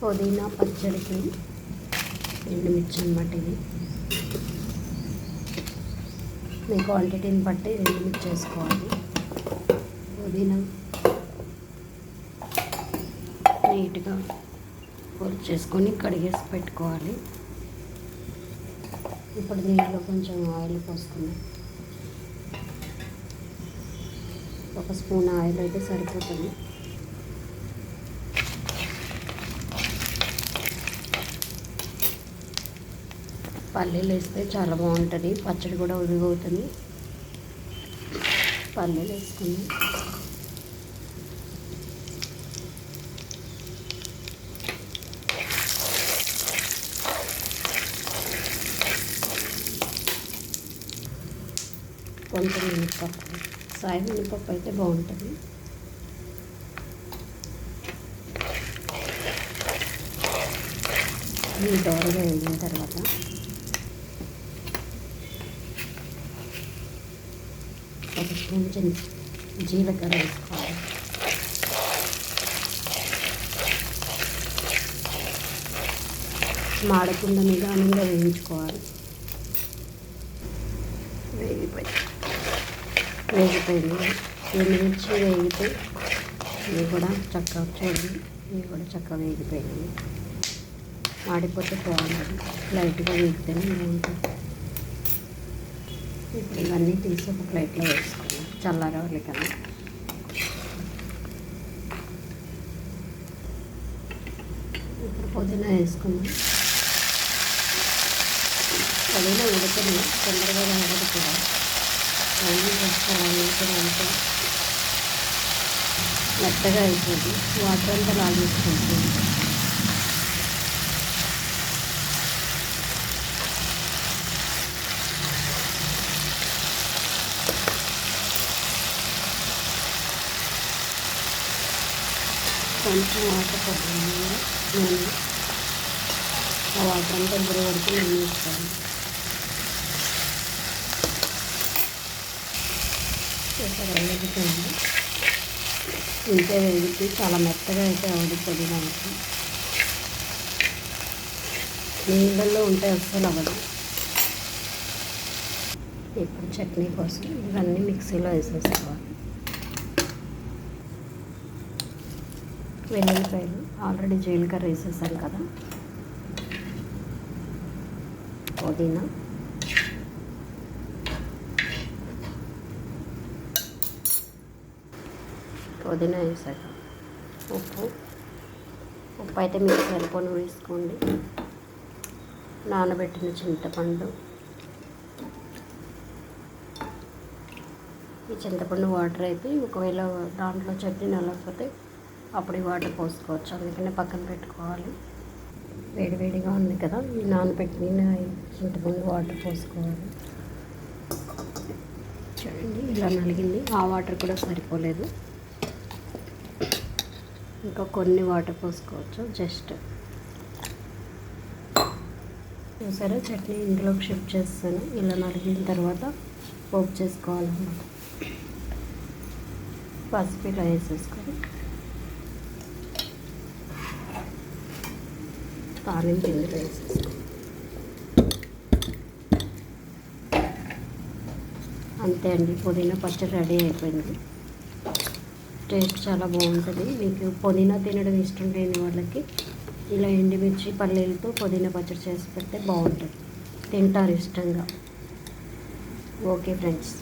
పుదీనా పచ్చడికి ఎండుమిర్చి అనమాట ఇది మీ క్వాంటిటీని బట్టి ఎండుమిర్చి వేసుకోవాలి. పుదీనా నీట్గా పొడి చేసుకొని కడిగేసి పెట్టుకోవాలి. ఇప్పుడు దీంట్లో కొంచెం ఆయిల్ పోసుకుందాం. ఒక స్పూన్ ఆయిల్ అయితే సరిపోతుంది. పల్లీలు వేస్తే చాలా బాగుంటుంది. పచ్చడి కూడా ఉదుగవుతుంది పల్లీలు వేసుకుని కొంచెం మినపప్పు. సాయి మినపప్పు అయితే బాగుంటుంది. ఈ దోరగా వేగిన తర్వాత ఒక కొంచెం జీలకర్ర వేసుకోవాలి మాడకుండా నిదానంగా వేయించుకోవాలి. వేగిపోయి వేగిపోయింది. ఎండుమిర్చి వేగితే ఇవి కూడా చక్కగా చూడండి ఇవి కూడా చక్కగా వేగిపోయింది మాడిపోతే బాగుంటుంది లైట్గా వేగితేనే బాగుంటుంది. ఇప్పుడు ఇవన్నీ తీసి ఒక ప్లేట్లో వేసుకున్నాం చల్లారవాలి కదా. ఇప్పుడు పుదీనా వేసుకున్నాం పుదీనా ఉడుకుని తొందరగా రావడం కూడా అన్నీ చేసుకోవాలి కూడా అంటే మెత్తగా అయిపోతుంది వాటర్ అంతా లాగేసుకుంటుంది కొంచెం వాటర్ పడుతుంది నేను ఆ వాటర్ అంతా ఇద్దరు వరకు నేను ఇస్తాను వేగిపోయింది ఇంతే చాలా మెత్తగా అయితే అవదు మనకి నీళ్ళల్లో ఉంటే అస్సలు అవ్వదు ఇప్పుడు చట్నీ కోసం ఇవన్నీ మిక్సీలో వేసేసుకోవాలి. వెల్లుల్లిపాయలు ఆల్రెడీ జీలకర్ర వేసేసాను కదా. పుదీనా. పుదీనా వేసాక ఉప్పు. ఉప్పు అయితే మీకు సరిపోను వేసుకోండి. నానబెట్టిన చింతపండు. ఈ చింతపండు వాటర్ అయితే ఒకవేళ దాంట్లో చట్నీ నలకపోతే అప్పుడు ఈ వాటర్ పోసుకోవచ్చు. అందుకనే పక్కన పెట్టుకోవాలి. వేడివేడిగా ఉంది కదా ఈ నానబెట్టిన చింతపండు వాటర్ పోసుకోవాలి. చూడండి ఇలా నలిగింది. ఆ వాటర్ కూడా సరిపోలేదు. ఇంకా కొన్ని వాటర్ పోసుకోవచ్చు జస్ట్. చూసారా? చట్నీ ఇందులోకి షిఫ్ట్ చేస్తాను. ఇలా నలిగిన తర్వాత పోపు చేసుకోవాలన్నమాట. పసుపు ఇలా వేసేసుకొని కారం కింద వేసేసుకో అంతే అండి పుదీనా పచ్చడి రెడీ అయిపోయింది. టేస్ట్ చాలా బాగుంటుంది. మీకు పుదీనా తినడం ఇష్టం లేని వాళ్ళకి ఇలా ఎండుమిర్చి పల్లీలతో పుదీనా పచ్చడి చేసి పెడితే బాగుంటుంది. తింటారు ఇష్టంగా. Okay friends.